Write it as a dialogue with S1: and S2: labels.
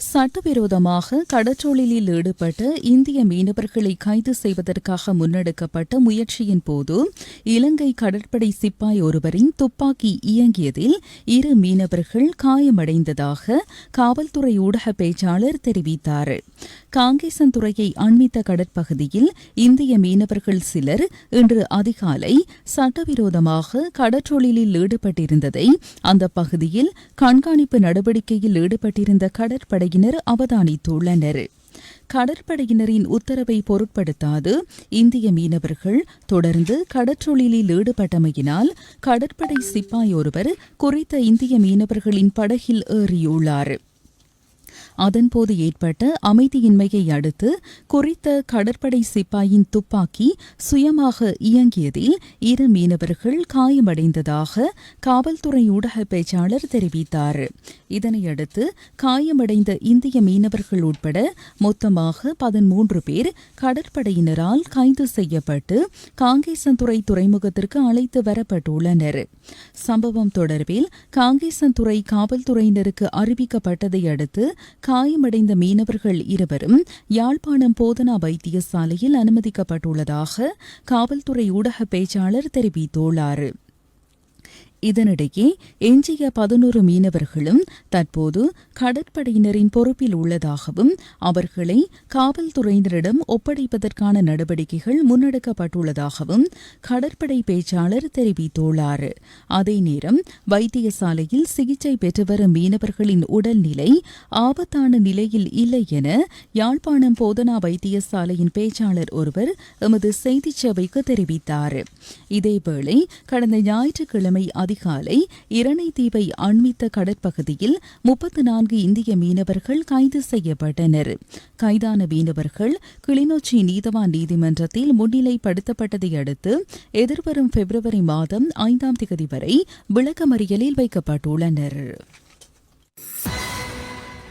S1: சட்டவிரோதமாக கடற்றொழிலில் ஈடுபட்ட இந்திய மீனவர்களை கைது செய்வதற்காக முன்னெடுக்கப்பட்ட முயற்சியின் போது இலங்கை கடற்படை சிப்பாய் ஒருவரின் துப்பாக்கி இயங்கியதில் இரு மீனவர்கள் காயமடைந்ததாக காவல்துறை ஊடக பேச்சாளர் தெரிவித்தார். காங்கேசன்துறையை அண்மித்த கடற்பகுதியில் இந்திய மீனவர்கள் சிலர் இன்று அதிகாலை சட்டவிரோதமாக கடற்றொழிலில் ஈடுபட்டிருந்ததை அந்த பகுதியில் கண்காணிப்பு நடவடிக்கையில் ஈடுபட்டிருந்த கடற்படை கடற்படையினர் அவதானித்துள்ளனர். கடற்படையினரின் உத்தரவை பொருட்படுத்தாது இந்திய மீனவர்கள் தொடர்ந்து கடற்றொழிலில் ஈடுபட்டமையினால் கடற்படை சிப்பாய் ஒருவர் குறித்த இந்திய மீனவர்களின் படகில் ஏறியுள்ளார். அதன்போது ஏற்பட்ட அமைதியின்மையை அடுத்து குறித்த கடற்படை சிப்பாயின் துப்பாக்கி சுயமாக இயங்கியதில் இரு மீனவர்கள் காயமடைந்ததாக காவல்துறை ஊடக பேச்சாளர் தெரிவித்தார். இதனையடுத்து காயமடைந்த இந்திய மீனவர்கள் உட்பட மொத்தமாக பதிமூன்று பேர் கடற்படையினரால் கைது செய்யப்பட்டு காங்கேசன்துறை துறைமுகத்திற்கு அழைத்து வரப்பட்டுள்ளனர். சம்பவம் தொடர்பில் காங்கேசன்துறை காவல்துறையினருக்கு அறிவிக்கப்பட்டதை அடுத்து காயமடைந்த மீனவர்கள் இருவரும் யாழ்ப்பாணம் போதனா வைத்தியசாலையில் அனுமதிக்கப்பட்டுள்ளதாக காவல்துறை ஊடக பேச்சாளர் தெரிவித்துள்ளார். இதனிடையே எஞ்சிய பதினோரு மீனவர்களும் தற்போது கடற்படையினரின் பொறுப்பில் உள்ளதாகவும் அவர்களை காவல்துறையினரிடம் ஒப்படைப்பதற்கான நடவடிக்கைகள் முன்னெடுக்கப்பட்டுள்ளதாகவும் கடற்படை பேச்சாளர் தெரிவித்துள்ளார். அதே நேரம் வைத்தியசாலையில் சிகிச்சை பெற்று வரும் மீனவர்களின் உடல்நிலை ஆபத்தான நிலையில் இல்லை என யாழ்ப்பாணம் போதனா வைத்தியசாலையின் பேச்சாளர் ஒருவர் எமது செய்திச் சேவைக்கு தெரிவித்தார். இதேவேளை கடந்த ஞாயிற்றுக்கிழமை அதிகாலை இரணை தீவை அண்மித்த கடற்பகுதியில் முப்பத்து நான்கு இந்திய மீனவர்கள் கைது செய்யப்பட்டனர். கைதான மீனவர்கள் கிளிநொச்சி நீதவான் நீதிமன்றத்தில் முன்னிலைப்படுத்தப்பட்டதை அடுத்து எதிர்வரும் பிப்ரவரி மாதம் ஐந்தாம் தேதி வரை விளக்கமறியலில் வைக்கப்பட்டுள்ளனர்.